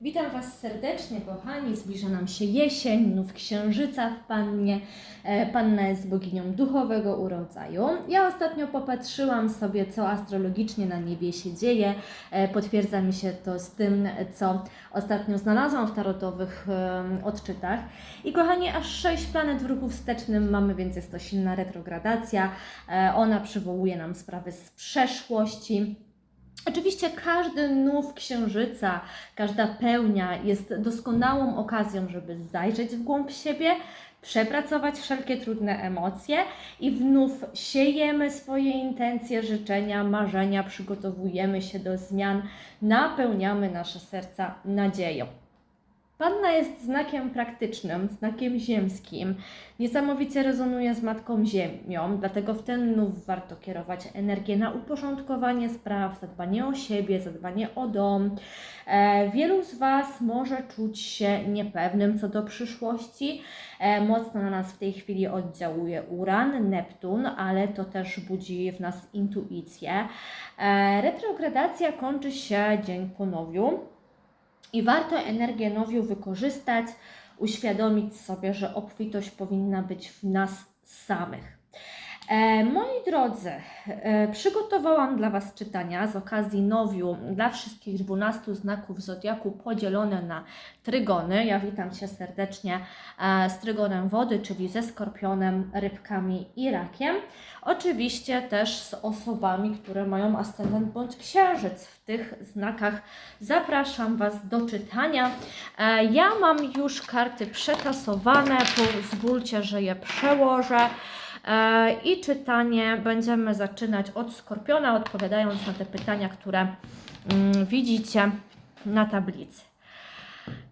Witam Was serdecznie, kochani. Zbliża nam się jesień, nów księżyca w Pannie. E, Panna jest boginią duchowego urodzaju. Ja ostatnio popatrzyłam sobie, co astrologicznie na niebie się dzieje. E, Potwierdza mi się to z tym, co ostatnio znalazłam w tarotowych em, odczytach. I kochani, aż sześć planet w ruchu wstecznym mamy, więc jest to silna retrogradacja. E, Ona przywołuje nam sprawy z przeszłości. Oczywiście każdy nów księżyca, każda pełnia jest doskonałą okazją, żeby zajrzeć w głąb siebie, przepracować wszelkie trudne emocje i wnów siejemy swoje intencje, życzenia, marzenia, przygotowujemy się do zmian, napełniamy nasze serca nadzieją. Panna jest znakiem praktycznym, znakiem ziemskim. Niesamowicie rezonuje z Matką Ziemią, dlatego w ten nów warto kierować energię na uporządkowanie spraw, zadbanie o siebie, zadbanie o dom. E, wielu z Was może czuć się niepewnym co do przyszłości. E, mocno na nas w tej chwili oddziałuje Uran, Neptun, ale to też budzi w nas intuicję. E, retrogradacja kończy się dzień po nowiu. I warto energię nowiu wykorzystać, uświadomić sobie, że obfitość powinna być w nas samych. E, moi drodzy, e, przygotowałam dla Was czytania z okazji nowiu dla wszystkich 12 znaków zodiaku podzielone na trygony. Ja witam Cię serdecznie e, z trygonem wody, czyli ze skorpionem, rybkami i rakiem. Oczywiście też z osobami, które mają ascendent bądź księżyc w tych znakach. Zapraszam Was do czytania. Ja mam już karty przetasowane, pozwólcie, że je przełożę. E, I czytanie będziemy zaczynać od skorpiona, odpowiadając na te pytania, które mm, widzicie na tablicy.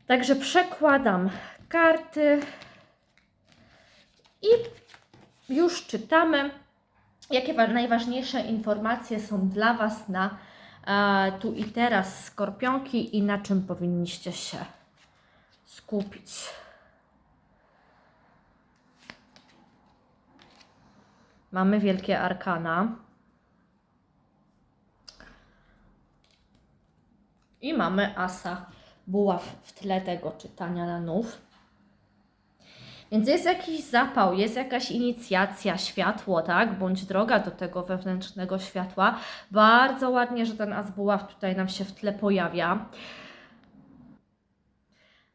Także przekładam karty i już czytamy, jakie wa- najważniejsze informacje są dla Was na e, tu i teraz skorpionki i na czym powinniście się skupić. Mamy wielkie arkana. I mamy asa buław w tle tego czytania na nów. Więc jest jakiś zapał, jest jakaś inicjacja, światło, tak? Bądź droga do tego wewnętrznego światła. Bardzo ładnie, że ten as buław tutaj nam się w tle pojawia.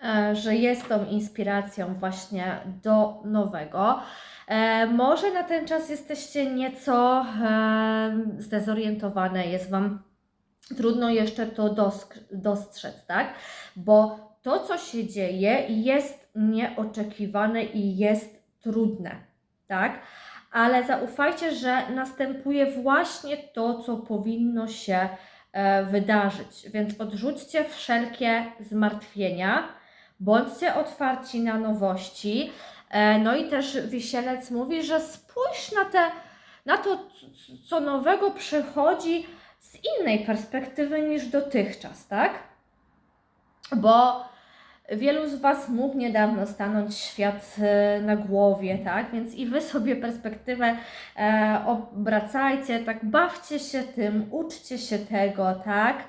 E, Że jest tą inspiracją właśnie do nowego. E, może na ten czas jesteście nieco e, zdezorientowane, jest Wam trudno jeszcze to dostrzec, tak? Bo to, co się dzieje, jest nieoczekiwane i jest trudne, tak? Ale zaufajcie, że następuje właśnie to, co powinno się e, wydarzyć. Więc odrzućcie wszelkie zmartwienia, bądźcie otwarci na nowości. E, No i też Wisielec mówi, że spójrz na, te, na to, co nowego przychodzi z innej perspektywy niż dotychczas, tak? Bo wielu z Was mógł niedawno stanąć świat e, na głowie, tak? Więc i Wy sobie perspektywę e, obracajcie, tak? Bawcie się tym, uczcie się tego, tak?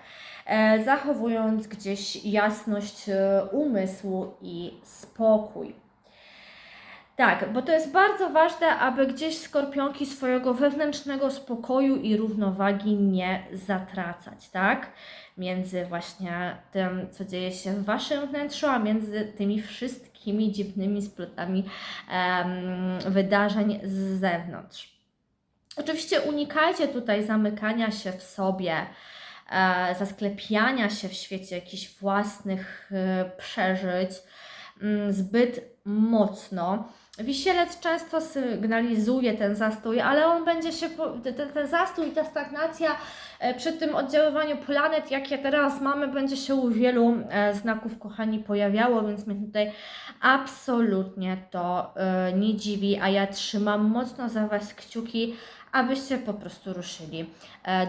Zachowując gdzieś jasność umysłu i spokój. Tak, bo to jest bardzo ważne, aby gdzieś skorpionki swojego wewnętrznego spokoju i równowagi nie zatracać, tak? Między właśnie tym, co dzieje się w Waszym wnętrzu, a między tymi wszystkimi dziwnymi splotami em, wydarzeń z zewnątrz. Oczywiście unikajcie tutaj zamykania się w sobie, e, zasklepiania się w świecie jakichś własnych e, przeżyć mm, zbyt mocno. Wisielec często sygnalizuje ten zastój, ale on będzie się, ten, ten zastój, ta stagnacja e, przy tym oddziaływaniu planet, jakie teraz mamy, będzie się u wielu e, znaków, kochani, pojawiało, więc mnie tutaj absolutnie to e, nie dziwi, a ja trzymam mocno za Was kciuki, abyście po prostu ruszyli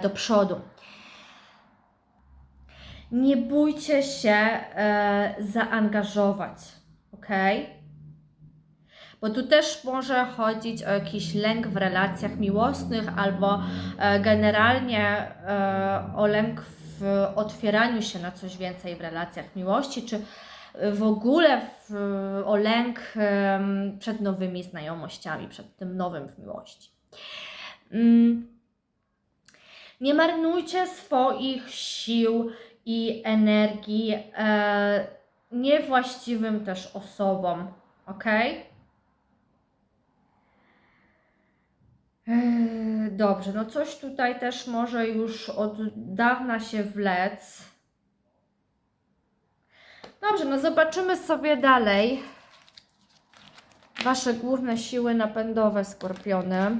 do przodu. Nie bójcie się zaangażować, ok? Bo tu też może chodzić o jakiś lęk w relacjach miłosnych albo e, generalnie e, o lęk w otwieraniu się na coś więcej w relacjach miłości, czy w ogóle w, o lęk przed nowymi znajomościami, przed tym nowym w miłości. Mm. Nie marnujcie swoich sił i energii e, niewłaściwym też osobom, ok? Dobrze, no coś tutaj też może już od dawna się wlec. Dobrze, no zobaczymy sobie dalej. Wasze główne siły napędowe, skorpiony.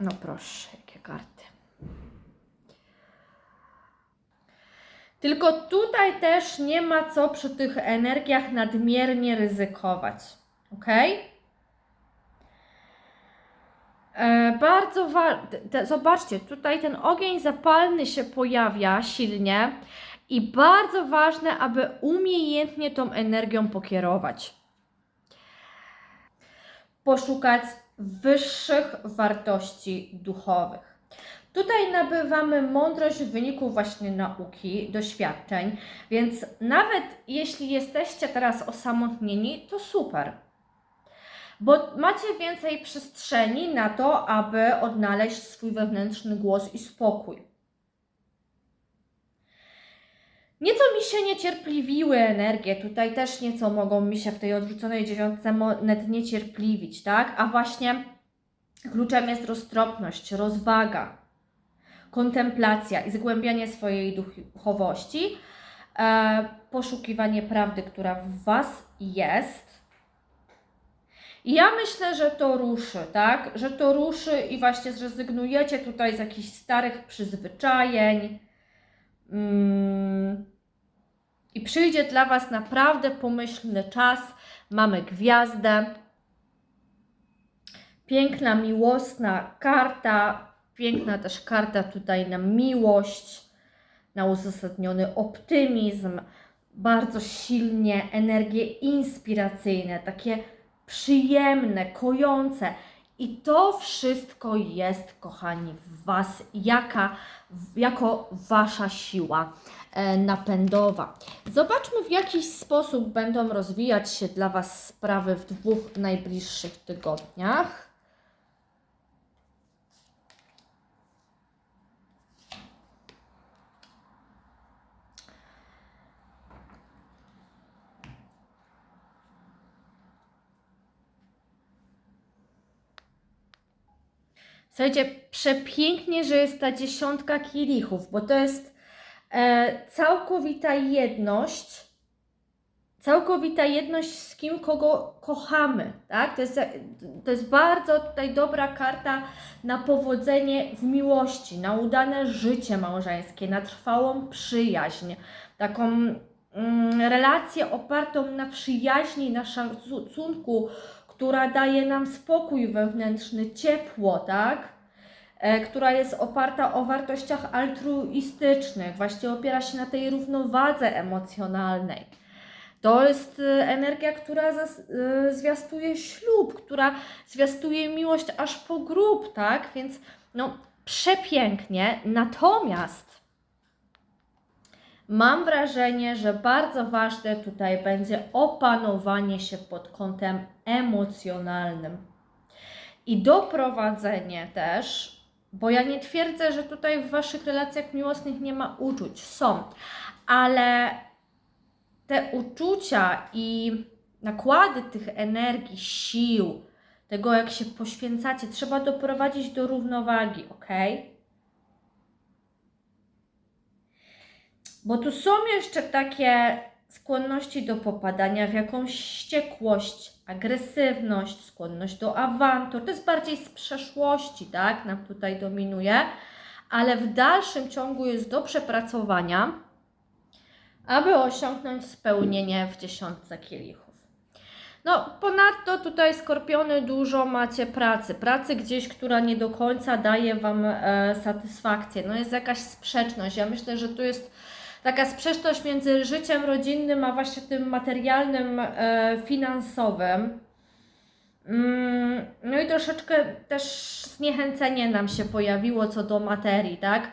No proszę, jakie karty. Tylko tutaj też nie ma co przy tych energiach nadmiernie ryzykować. Ok? E, bardzo ważne. Zobaczcie, tutaj ten ogień zapalny się pojawia silnie i bardzo ważne, aby umiejętnie tą energią pokierować. Poszukać wyższych wartości duchowych. Tutaj nabywamy mądrość w wyniku właśnie nauki, doświadczeń, więc nawet jeśli jesteście teraz osamotnieni, to super. Bo macie więcej przestrzeni na to, aby odnaleźć swój wewnętrzny głos i spokój. Nieco mi się niecierpliwiły energie, tutaj też nieco mogą mi się w tej odrzuconej dziewiątce monet niecierpliwić, tak? A właśnie kluczem jest roztropność, rozwaga, kontemplacja i zgłębianie swojej duchowości, e, poszukiwanie prawdy, która w Was jest. I ja myślę, że to ruszy, tak? Że to ruszy i właśnie zrezygnujecie tutaj z jakichś starych przyzwyczajeń. Mm. I przyjdzie dla Was naprawdę pomyślny czas. Mamy gwiazdę. Piękna, miłosna karta. Piękna też karta tutaj na miłość, na uzasadniony optymizm. Bardzo silnie energie inspiracyjne, takie przyjemne, kojące. I to wszystko jest, kochani, w Was, jaka, jako Wasza siła e, napędowa. Zobaczmy, w jaki sposób będą rozwijać się dla Was sprawy w dwóch najbliższych tygodniach. Słuchajcie, przepięknie, że jest ta dziesiątka kielichów, bo to jest e, całkowita jedność, całkowita jedność z kim, kogo kochamy, tak? To jest, to jest bardzo tutaj dobra karta na powodzenie w miłości, na udane życie małżeńskie, na trwałą przyjaźń, taką mm, relację opartą na przyjaźni, na szacunku, która daje nam spokój wewnętrzny, ciepło, tak? E, która jest oparta o wartościach altruistycznych, właśnie opiera się na tej równowadze emocjonalnej. To jest e, energia, która e, zwiastuje ślub, która zwiastuje miłość aż po grób, tak? Więc no przepięknie. Natomiast Mam wrażenie, że bardzo ważne tutaj będzie opanowanie się pod kątem emocjonalnym i doprowadzenie też, bo ja nie twierdzę, że tutaj w Waszych relacjach miłosnych nie ma uczuć, są, ale te uczucia i nakłady tych energii, sił, tego jak się poświęcacie, trzeba doprowadzić do równowagi, ok? Bo tu są jeszcze takie skłonności do popadania w jakąś wściekłość, agresywność, skłonność do awantur. To jest bardziej z przeszłości, tak? Nam tutaj dominuje, ale w dalszym ciągu jest do przepracowania, aby osiągnąć spełnienie w dziesiątce kielichów. No, ponadto tutaj skorpiony dużo macie pracy. Pracy gdzieś, która nie do końca daje Wam e, satysfakcję. No jest jakaś sprzeczność. Ja myślę, że tu jest taka sprzeczność między życiem rodzinnym, a właśnie tym materialnym, e, finansowym. Mm, No i troszeczkę też zniechęcenie nam się pojawiło co do materii, tak?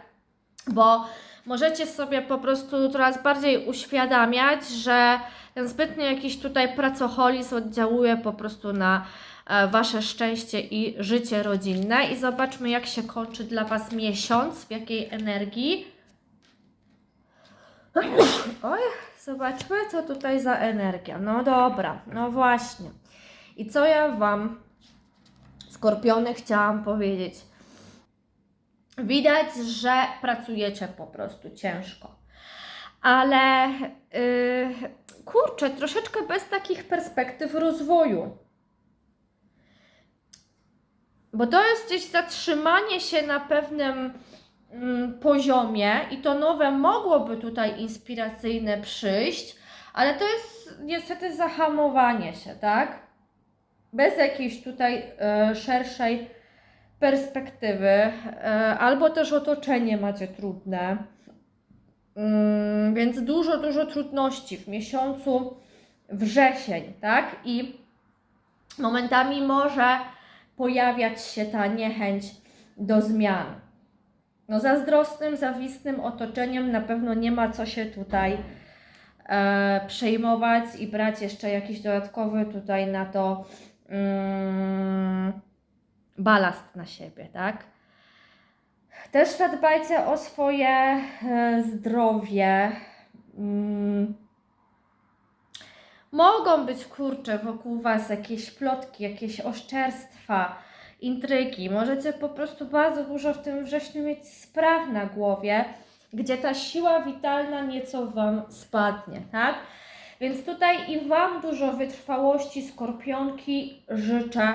Bo możecie sobie po prostu coraz bardziej uświadamiać, że ten zbytnio jakiś tutaj pracoholizm oddziałuje po prostu na e, Wasze szczęście i życie rodzinne. I zobaczmy, jak się kończy dla Was miesiąc, w jakiej energii. Oj, zobaczmy, co tutaj za energia. No dobra, no właśnie. I co ja Wam, skorpiony, chciałam powiedzieć? Widać, że pracujecie po prostu ciężko. Ale yy, kurczę, troszeczkę bez takich perspektyw rozwoju. Bo to jest gdzieś zatrzymanie się na pewnym poziomie i to nowe mogłoby tutaj inspiracyjne przyjść, ale to jest niestety zahamowanie się, tak? Bez jakiejś tutaj e, szerszej perspektywy, e, albo też otoczenie macie trudne. Mm, więc dużo, dużo trudności w miesiącu wrzesień, tak? I momentami może pojawiać się ta niechęć do zmian. No zazdrosnym, zawistnym otoczeniem na pewno nie ma co się tutaj e, przejmować i brać jeszcze jakiś dodatkowy tutaj na to mm, balast na siebie, tak? Też zadbajcie o swoje e, zdrowie. Mm. Mogą być kurcze wokół Was jakieś plotki, jakieś oszczerstwa, intrygi. Możecie po prostu bardzo dużo w tym wrześniu mieć spraw na głowie, gdzie ta siła witalna nieco Wam spadnie, tak? Więc tutaj i Wam dużo wytrwałości, skorpionki życzę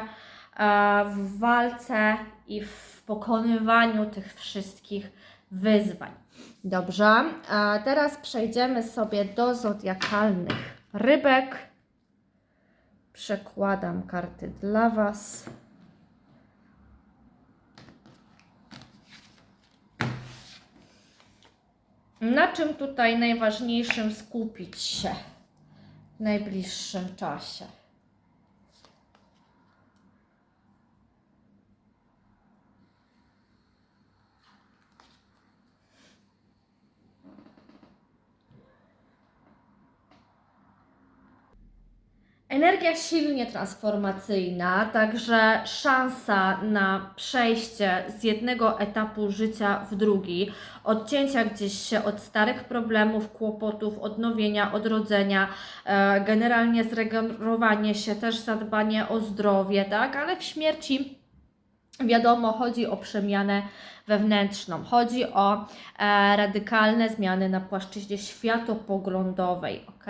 e, w walce i w pokonywaniu tych wszystkich wyzwań. Dobrze, a teraz przejdziemy sobie do zodiakalnych rybek. Przekładam karty dla Was. Na czym tutaj najważniejszym skupić się w najbliższym czasie? Energia silnie transformacyjna, także szansa na przejście z jednego etapu życia w drugi, odcięcia gdzieś się od starych problemów, kłopotów, odnowienia, odrodzenia, e, generalnie zregenerowanie się, też zadbanie o zdrowie, tak, ale w śmierci Wiadomo, chodzi o przemianę wewnętrzną, chodzi o e, radykalne zmiany na płaszczyźnie światopoglądowej, ok?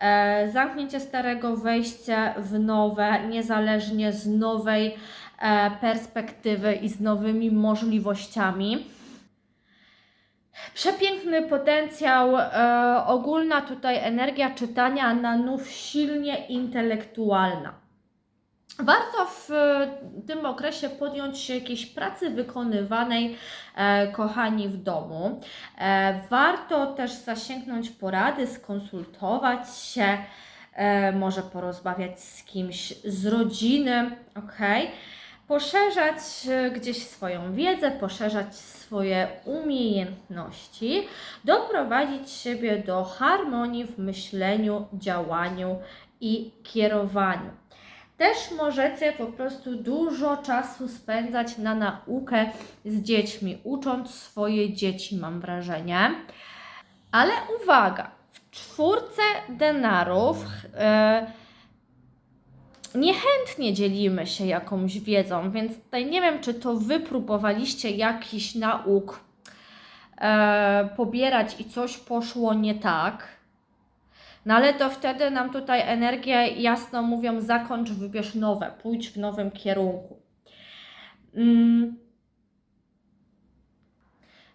E, zamknięcie starego, wejście w nowe, niezależnie z nowej e, perspektywy i z nowymi możliwościami. Przepiękny potencjał, e, ogólna tutaj energia czytania na nów silnie intelektualna. Warto w e, tym okresie podjąć się jakiejś pracy wykonywanej, e, kochani, w domu. E, warto też zasięgnąć porady, skonsultować się, może porozmawiać z kimś z rodziny, ok? Poszerzać gdzieś swoją wiedzę, poszerzać swoje umiejętności, doprowadzić siebie do harmonii w myśleniu, działaniu i kierowaniu. Też możecie po prostu dużo czasu spędzać na naukę z dziećmi, ucząc swoje dzieci, mam wrażenie. Ale uwaga, w czwórce denarów e, niechętnie dzielimy się jakąś wiedzą, więc tutaj nie wiem, czy to wy próbowaliście jakiś nauk e, pobierać i coś poszło nie tak. No ale to wtedy nam tutaj energię jasno mówią: zakończ, wybierz nowe, pójdź w nowym kierunku. Mm.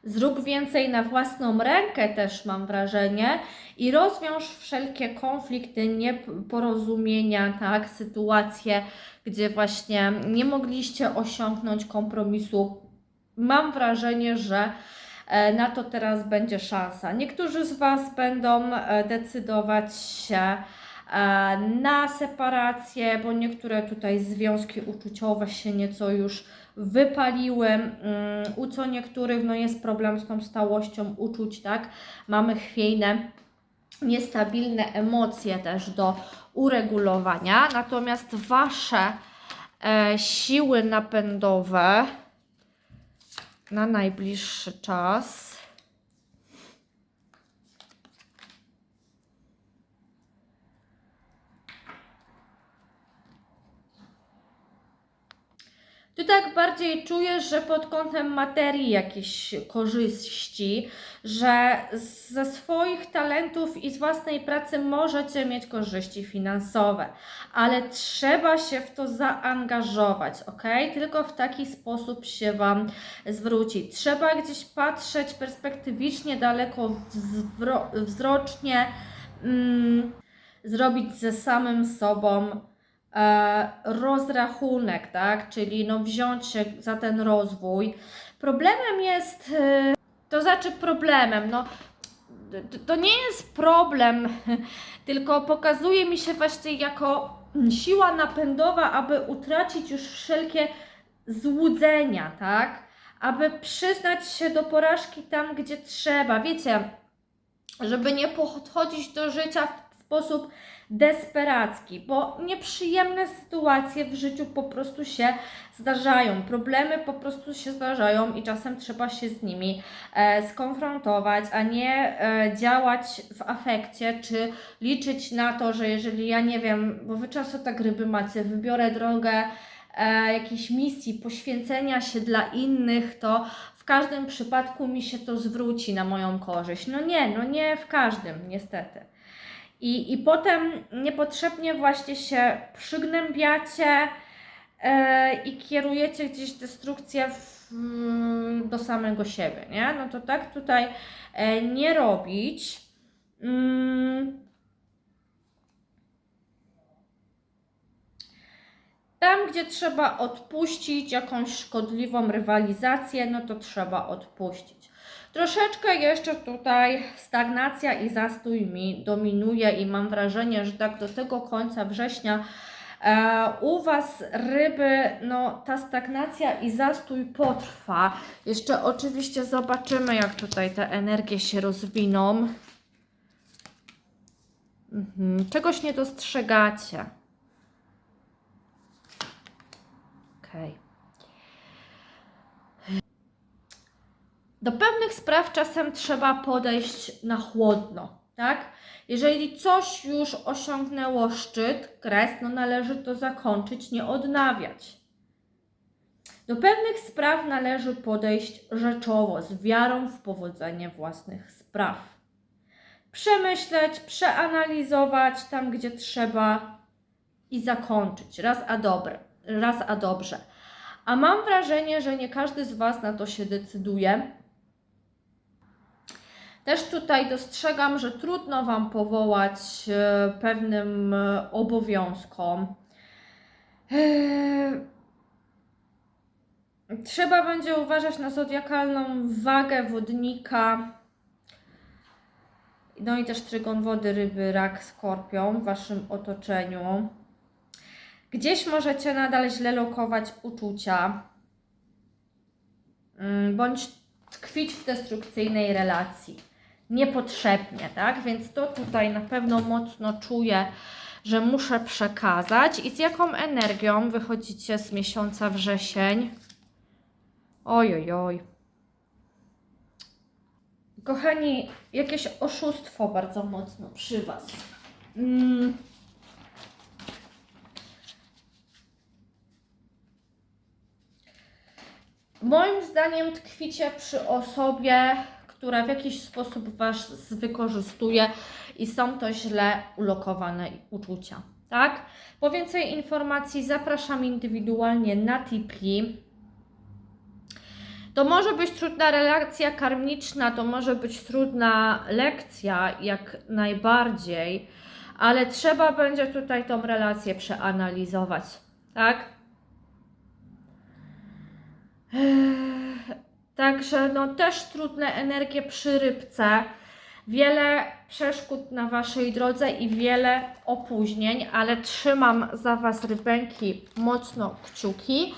Zrób więcej na własną rękę, też mam wrażenie, i rozwiąż wszelkie konflikty, nieporozumienia, tak, sytuacje, gdzie właśnie nie mogliście osiągnąć kompromisu. Mam wrażenie, że na to teraz będzie szansa. Niektórzy z Was będą e, decydować się e, na separację, bo niektóre tutaj związki uczuciowe się nieco już wypaliły. Mm, U co niektórych no jest problem z tą stałością uczuć, tak? Mamy chwiejne, niestabilne emocje też do uregulowania, natomiast Wasze e, siły napędowe na najbliższy czas. Tu tak bardziej czujesz, że pod kątem materii jakieś korzyści, że ze swoich talentów i z własnej pracy możecie mieć korzyści finansowe, ale trzeba się w to zaangażować, ok? Tylko w taki sposób się Wam zwróci. Trzeba gdzieś patrzeć perspektywicznie, daleko wzro- wzrocznie, mm, zrobić ze samym sobą rozrachunek, tak? Czyli no wziąć się za ten rozwój. Problemem jest, e, to znaczy problemem, no to nie jest problem, tylko pokazuje mi się właśnie jako siła napędowa, aby utracić już wszelkie złudzenia, tak? Aby przyznać się do porażki tam, gdzie trzeba. Wiecie, żeby nie podchodzić do życia w sposób desperacki, bo nieprzyjemne sytuacje w życiu po prostu się zdarzają, problemy po prostu się zdarzają i czasem trzeba się z nimi e, skonfrontować, a nie e, działać w afekcie, czy liczyć na to, że jeżeli ja nie wiem, bo wy często tak ryby macie, wybiorę drogę e, jakiejś misji, poświęcenia się dla innych, to w każdym przypadku mi się to zwróci na moją korzyść. No nie, no nie w każdym, niestety. I, i potem niepotrzebnie właśnie się przygnębiacie e, i kierujecie gdzieś destrukcję w, mm, do samego siebie, nie? No to tak tutaj e, nie robić. Mm. Tam, gdzie trzeba odpuścić jakąś szkodliwą rywalizację, no to trzeba odpuścić. Troszeczkę jeszcze tutaj stagnacja i zastój mi dominuje i mam wrażenie, że tak do tego końca września e, u Was ryby, no ta stagnacja i zastój potrwa. Jeszcze oczywiście zobaczymy, jak tutaj te energie się rozwiną. Mhm. Czegoś nie dostrzegacie. Okej. Do pewnych spraw czasem trzeba podejść na chłodno, tak? Jeżeli coś już osiągnęło szczyt, kres, no należy to zakończyć, nie odnawiać. Do pewnych spraw należy podejść rzeczowo, z wiarą w powodzenie własnych spraw. Przemyśleć, przeanalizować tam, gdzie trzeba i zakończyć raz a dobre, raz a dobrze. A mam wrażenie, że nie każdy z Was na to się decyduje. Też tutaj dostrzegam, że trudno Wam powołać e, pewnym e, obowiązkom. Eee, Trzeba będzie uważać na zodiakalną wagę wodnika. No i też trygon wody, ryby, rak, skorpion w Waszym otoczeniu. Gdzieś możecie nadal źle lokować uczucia, mm, bądź tkwić w destrukcyjnej relacji. Niepotrzebnie, tak? Więc to tutaj na pewno mocno czuję, że muszę przekazać. I z jaką energią wychodzicie z miesiąca wrzesień? Oj, oj, oj. Kochani, jakieś oszustwo bardzo mocno przy Was. Mm. Moim zdaniem tkwicie przy osobie, która w jakiś sposób Was wykorzystuje i są to źle ulokowane uczucia. Tak? Po więcej informacji zapraszam indywidualnie na Tipli. To może być trudna relacja karmiczna, to może być trudna lekcja, jak najbardziej, ale trzeba będzie tutaj tą relację przeanalizować, tak? Także no też trudne energie przy rybce. wiele przeszkód na Waszej drodze i wiele opóźnień, ale trzymam za Was rybęki mocno kciuki.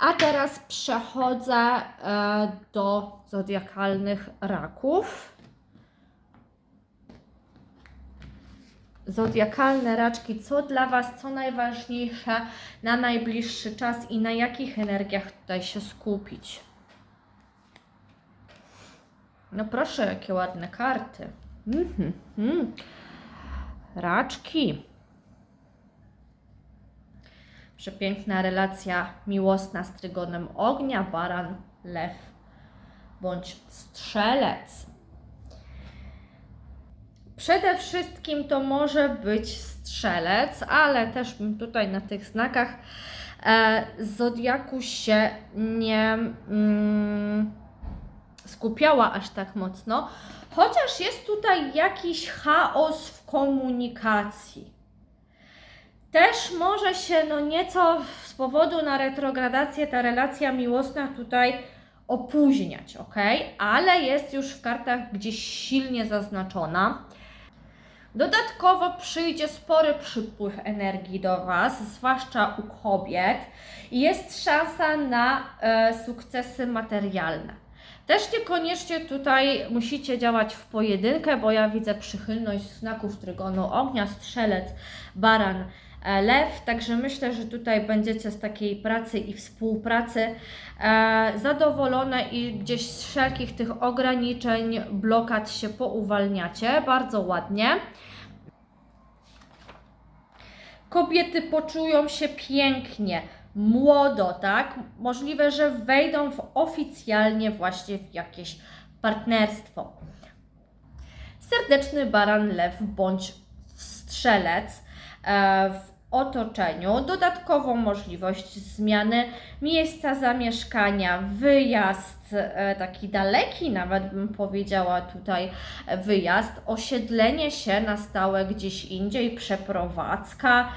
A teraz przechodzę e, do zodiakalnych raków. Zodiakalne raczki, co dla Was, co najważniejsze na najbliższy czas i na jakich energiach tutaj się skupić. No proszę, jakie ładne karty. Mhm, mhm. Raczki. Przepiękna relacja miłosna z trygonem ognia, baran, lew bądź strzelec. Przede wszystkim to może być strzelec, ale też bym tutaj na tych znakach e, zodiaku się nie mm, skupiała aż tak mocno, chociaż jest tutaj jakiś chaos w komunikacji. Też może się no nieco z powodu na retrogradację ta relacja miłosna tutaj opóźniać, ok? Ale jest już w kartach gdzieś silnie zaznaczona. Dodatkowo przyjdzie spory przypływ energii do Was, zwłaszcza u kobiet, i jest szansa na e, sukcesy materialne. Też niekoniecznie tutaj musicie działać w pojedynkę, bo ja widzę przychylność znaków trygonu ognia, strzelec, baran, e, lew, także myślę, że tutaj będziecie z takiej pracy i współpracy e, zadowolone i gdzieś z wszelkich tych ograniczeń, blokad się pouwalniacie. Bardzo ładnie. Kobiety poczują się pięknie, młodo, tak? Możliwe, że wejdą w oficjalnie właśnie w jakieś partnerstwo. Serdeczny baran, lew bądź strzelec e, w otoczeniu, dodatkową możliwość zmiany miejsca zamieszkania, wyjazd, e, taki daleki nawet bym powiedziała tutaj wyjazd, osiedlenie się na stałe gdzieś indziej, przeprowadzka,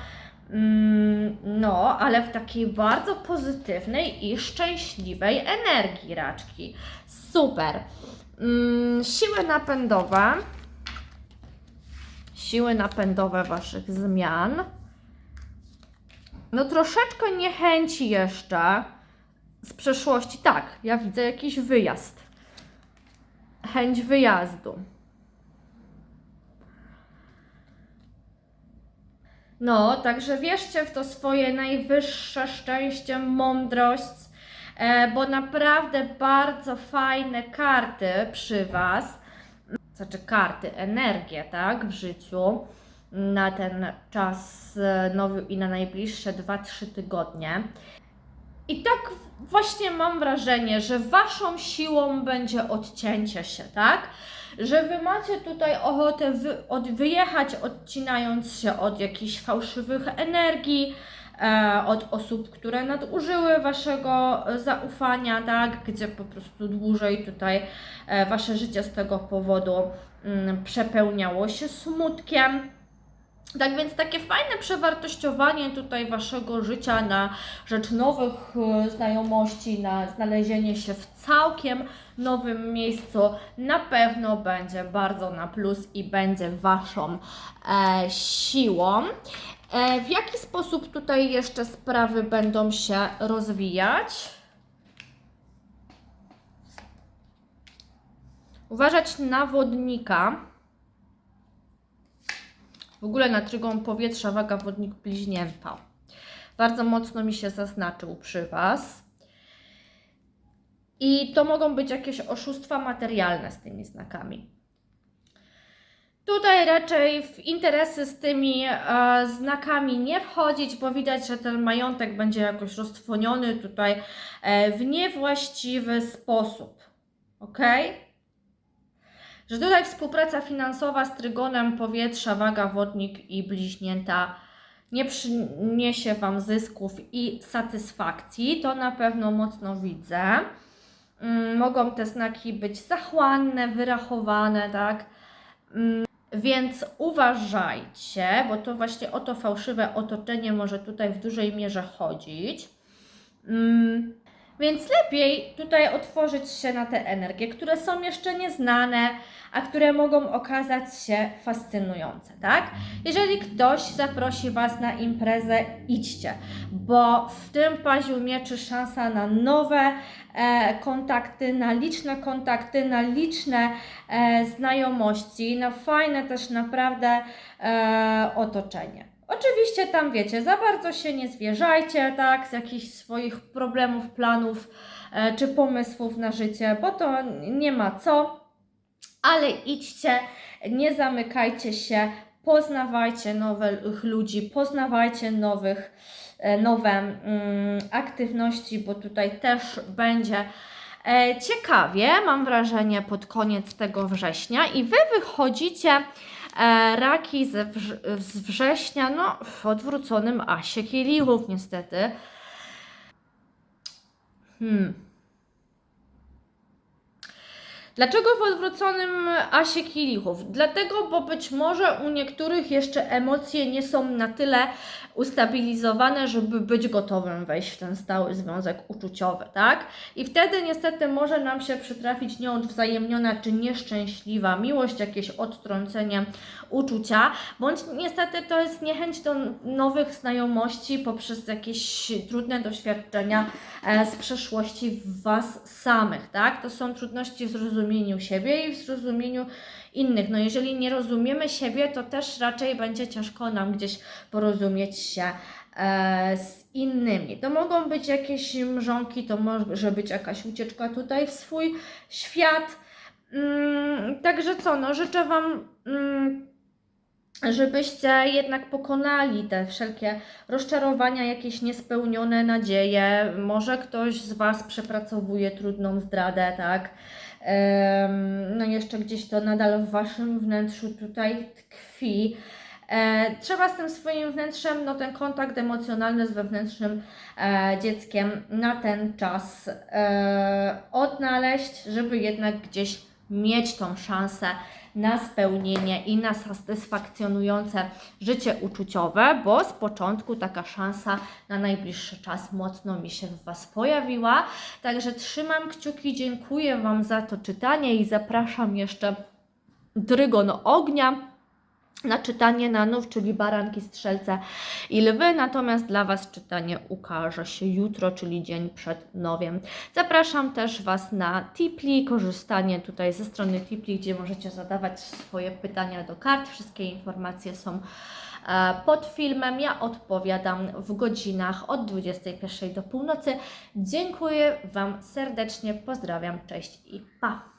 No, ale w takiej bardzo pozytywnej i szczęśliwej energii raczki. Super. Mm, Siły napędowe. Siły napędowe Waszych zmian. No troszeczkę niechęci jeszcze z przeszłości. Tak, ja widzę jakiś wyjazd. Chęć wyjazdu. No, także wierzcie w to swoje najwyższe szczęście, mądrość, e, bo naprawdę bardzo fajne karty przy Was, znaczy karty, energię, tak, w życiu na ten czas e, nowy i na najbliższe 2-3 tygodnie. I tak właśnie mam wrażenie, że Waszą siłą będzie odcięcie się, tak? Że Wy macie tutaj ochotę wy, od, wyjechać, odcinając się od jakichś fałszywych energii, e, od osób, które nadużyły Waszego e, zaufania, tak? Gdzie po prostu dłużej tutaj e, Wasze życie z tego powodu mm, przepełniało się smutkiem. Tak więc takie fajne przewartościowanie tutaj Waszego życia na rzecz nowych e, znajomości, na znalezienie się w całkiem nowym miejscu na pewno będzie bardzo na plus i będzie Waszą e, siłą. E, w jaki sposób tutaj jeszcze sprawy będą się rozwijać? Uważać na wodnika. W ogóle na trygon powietrza waga wodnik bliźnięta. Bardzo mocno mi się zaznaczył przy Was. I to mogą być jakieś oszustwa materialne z tymi znakami. Tutaj raczej w interesy z tymi e, znakami nie wchodzić, bo widać, że ten majątek będzie jakoś roztwoniony tutaj e, w niewłaściwy sposób. Ok? Że tutaj współpraca finansowa z trygonem powietrza, waga, wodnik i bliźnięta nie przyniesie Wam zysków i satysfakcji. To na pewno mocno widzę. Mm, Mogą te znaki być zachłanne, wyrachowane, tak? Mm, Więc uważajcie, bo to właśnie o to fałszywe otoczenie może tutaj w dużej mierze chodzić. Więc lepiej tutaj otworzyć się na te energie, które są jeszcze nieznane, a które mogą okazać się fascynujące, tak? Jeżeli ktoś zaprosi Was na imprezę, idźcie, bo w tym paziu mieczy szansa na nowe e, kontakty, na liczne kontakty, na liczne e, znajomości, na fajne też naprawdę e, otoczenie. Oczywiście tam wiecie, za bardzo się nie zwierzajcie, tak, z jakichś swoich problemów, planów e, czy pomysłów na życie, bo to nie ma co, ale idźcie, nie zamykajcie się, poznawajcie nowych ludzi, poznawajcie nowych, e, nowe mm, aktywności, bo tutaj też będzie e, ciekawie, mam wrażenie, pod koniec tego września. I Wy wychodzicie raki ze z września, no w odwróconym asie kielichów niestety. Hmm. Dlaczego w odwróconym asie kielichów? Dlatego, bo być może u niektórych jeszcze emocje nie są na tyle ustabilizowane, żeby być gotowym wejść w ten stały związek uczuciowy, tak? I wtedy niestety może nam się przytrafić nieodwzajemniona czy nieszczęśliwa miłość, jakieś odtrącenie uczucia, bądź niestety to jest niechęć do nowych znajomości poprzez jakieś trudne doświadczenia e, z przeszłości w Was samych, tak? To są trudności w zrozumieniu siebie i w zrozumieniu innych. No jeżeli nie rozumiemy siebie, to też raczej będzie ciężko nam gdzieś porozumieć się e, z innymi. To mogą być jakieś mrzonki, to może być jakaś ucieczka tutaj w swój świat. Mm, także co, no życzę Wam... Mm, żebyście jednak pokonali te wszelkie rozczarowania, jakieś niespełnione nadzieje. Może ktoś z Was przepracowuje trudną zdradę, tak? No jeszcze gdzieś to nadal w Waszym wnętrzu tutaj tkwi. E, Trzeba z tym swoim wnętrzem, no ten kontakt emocjonalny z wewnętrznym e, dzieckiem na ten czas e, odnaleźć, żeby jednak gdzieś mieć tą szansę na spełnienie i na satysfakcjonujące życie uczuciowe, bo z początku taka szansa na najbliższy czas mocno mi się w Was pojawiła. Także trzymam kciuki, dziękuję Wam za to czytanie i zapraszam jeszcze Trygon Ognia na czytanie nanów, czyli baranki, strzelce i lwy. Natomiast dla Was czytanie ukaże się jutro, czyli dzień przed nowiem. Zapraszam też Was na Tipli, korzystanie tutaj ze strony Tipli, gdzie możecie zadawać swoje pytania do kart. Wszystkie informacje są e, pod filmem. Ja odpowiadam w godzinach od 21 do północy. Dziękuję Wam serdecznie, pozdrawiam, cześć i pa!